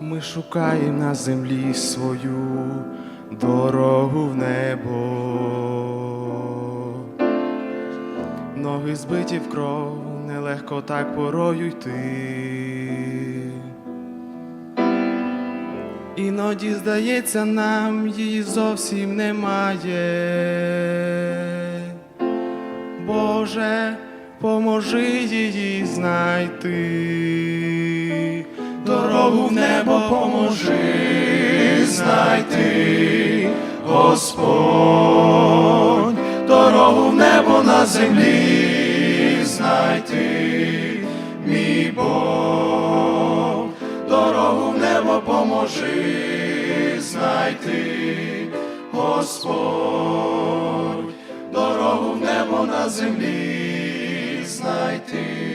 Ми шукаємо на землі свою дорогу в небо. Ноги збиті в кров, нелегко так порою йти. Іноді здається нам її зовсім немає. Боже, поможи її знайти. Дорогу в небо поможи знайти, Господь, дорогу в небо на землі знайти, мій Бог, дорогу в небо поможи знайти, Господь, дорогу в небо на землі знайти,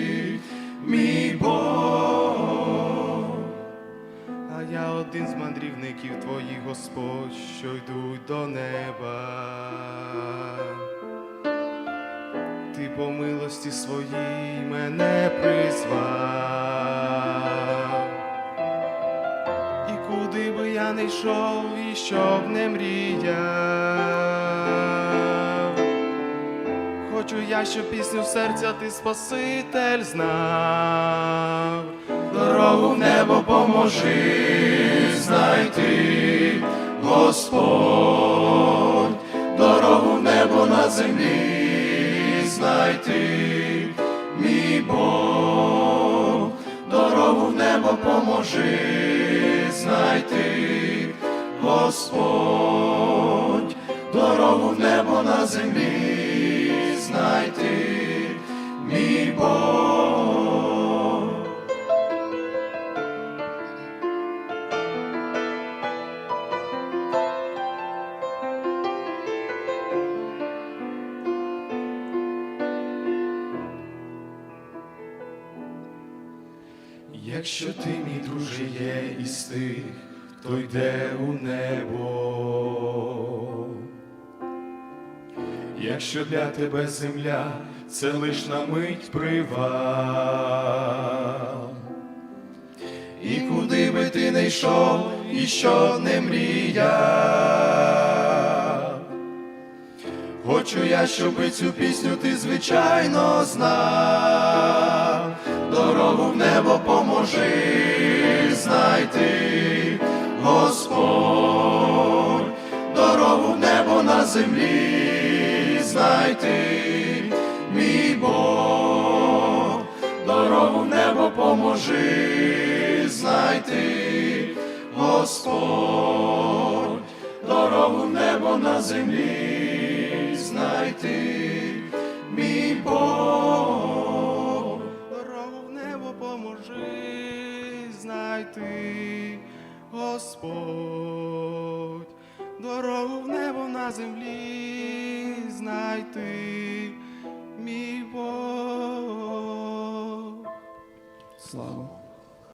один з мандрівників твоїх, Господь, що йдуть до неба. Ти по милості своїй мене призвав. І куди би я не йшов, і щоб не мріяв. Хочу я, щоб пісню серця ти Спаситель знав. Дорогу в небо поможи знайти, Господь, дорогу в небо на землі знайти, мій Бог, дорогу в небо поможи знайти, Господь, дорогу в небо на землі знайти, мій Бог. Якщо ти, мій друже, є із тих, хто йде у небо, якщо для тебе земля це лиш на мить привал, і куди би ти не йшов, і що не мріяв, хочу я, щоби цю пісню ти звичайно знав, поможи знайти, Господь, дорогу в небо на землі знайти, мій Бог, дорогу в небо поможи знайти, Господь, дорогу в небо на землі знайти, Господь, дорогу в небо на землі знайти, мій Бог. Слава.